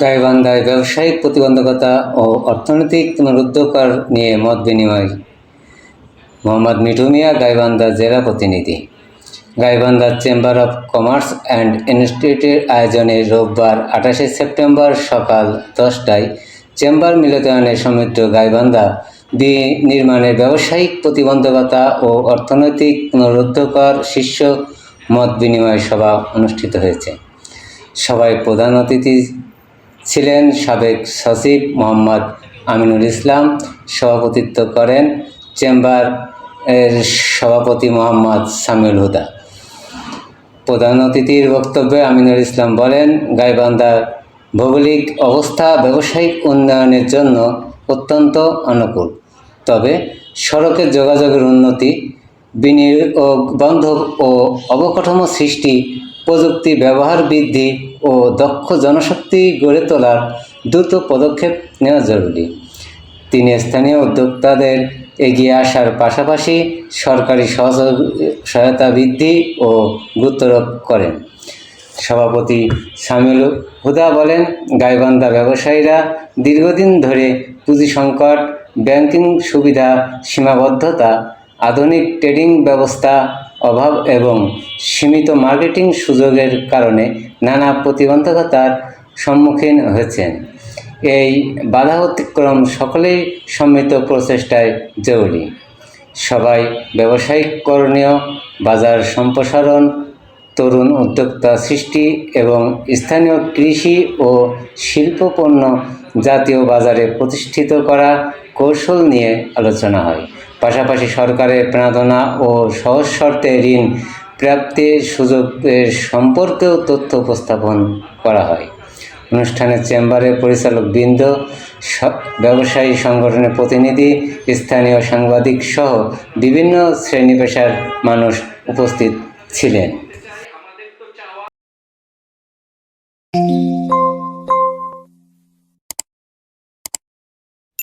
গাইবান্ধায় ব্যবসায়িক প্রতিবন্ধকতা ও অর্থনৈতিক পুনরুদ্ধার নিয়ে মত বিনিময়। মোহাম্মদ মিঠু মিয়া, গাইবান্ধা জেলা প্রতিনিধি। গাইবান্ধার চেম্বার অফ কমার্স অ্যান্ড ইনস্টিটিউটের আয়োজনে রোববার আঠাশে সেপ্টেম্বর সকাল দশটায় চেম্বার মিলনায়নে সমৃদ্ধ গাইবান্ধা বি নির্মাণের ব্যবসায়িক প্রতিবন্ধকতা ও অর্থনৈতিক পুনরুদ্ধার শীর্ষ মত বিনিময় সভা অনুষ্ঠিত হয়েছে। সভায় প্রধান অতিথি ছিলেন সাবেক সচিব মোহাম্মদ আমিনুল ইসলাম, সভাপতিত্ব করেন চেম্বার এর সভাপতি মোহাম্মদ সামিউল হুদা। প্রধান অতিথির বক্তব্যে আমিনুল ইসলাম বলেন, গাইবান্ধার ভৌগোলিক অবস্থা ব্যবসায়িক উন্নয়নের জন্য অত্যন্ত অনুকূল। তবে সড়কের যোগাযোগের উন্নতি, বিনিয়োগ বান্ধব ও অবকাঠামো সৃষ্টি, প্রযুক্তি ব্যবহার বৃদ্ধি ও দক্ষ জনশক্তি গড়ে তোলার দ্রুত পদক্ষেপ নেওয়া জরুরি। তিনি স্থানীয় উদ্যোক্তাদের এগিয়ে আসার পাশাপাশি সরকারি সহযোগ সহায়তা বৃদ্ধি ও গুরুত্বারোপ করেন। সভাপতি সামিল হুদা বলেন, গাইবান্ধা ব্যবসায়ীরা দীর্ঘদিন ধরে পুঁজি সংকট, ব্যাংকিং সুবিধা, সীমাবদ্ধতা, আধুনিক ট্রেডিং ব্যবস্থা অভাব এবং সীমিত মার্কেটিং সুযোগের কারণে নানা প্রতিবন্ধকতার সম্মুখীন হয়েছেন। এই বাধা অতিক্রম সকলেই সম্মিলিত প্রচেষ্টায় জরুরি। সবাই ব্যবসায়িক করণীয়, বাজার সম্প্রসারণ, তরুণ উদ্যোক্তা সৃষ্টি এবং স্থানীয় কৃষি ও শিল্পপণ্য জাতীয় বাজারে প্রতিষ্ঠিত করা কৌশল নিয়ে আলোচনা হয়। পাশাপাশি সরকারের প্রার্থনা ও সহজ শর্তে ঋণ প্রাপ্তির সুযোগের সম্পর্কেও তথ্য উপস্থাপন করা হয়। অনুষ্ঠানে চেম্বারের পরিচালক বৃন্দ ব্যবসায়ী সংগঠনের প্রতিনিধি, স্থানীয় সাংবাদিক সহ বিভিন্ন শ্রেণি পেশার মানুষ উপস্থিত ছিলেন।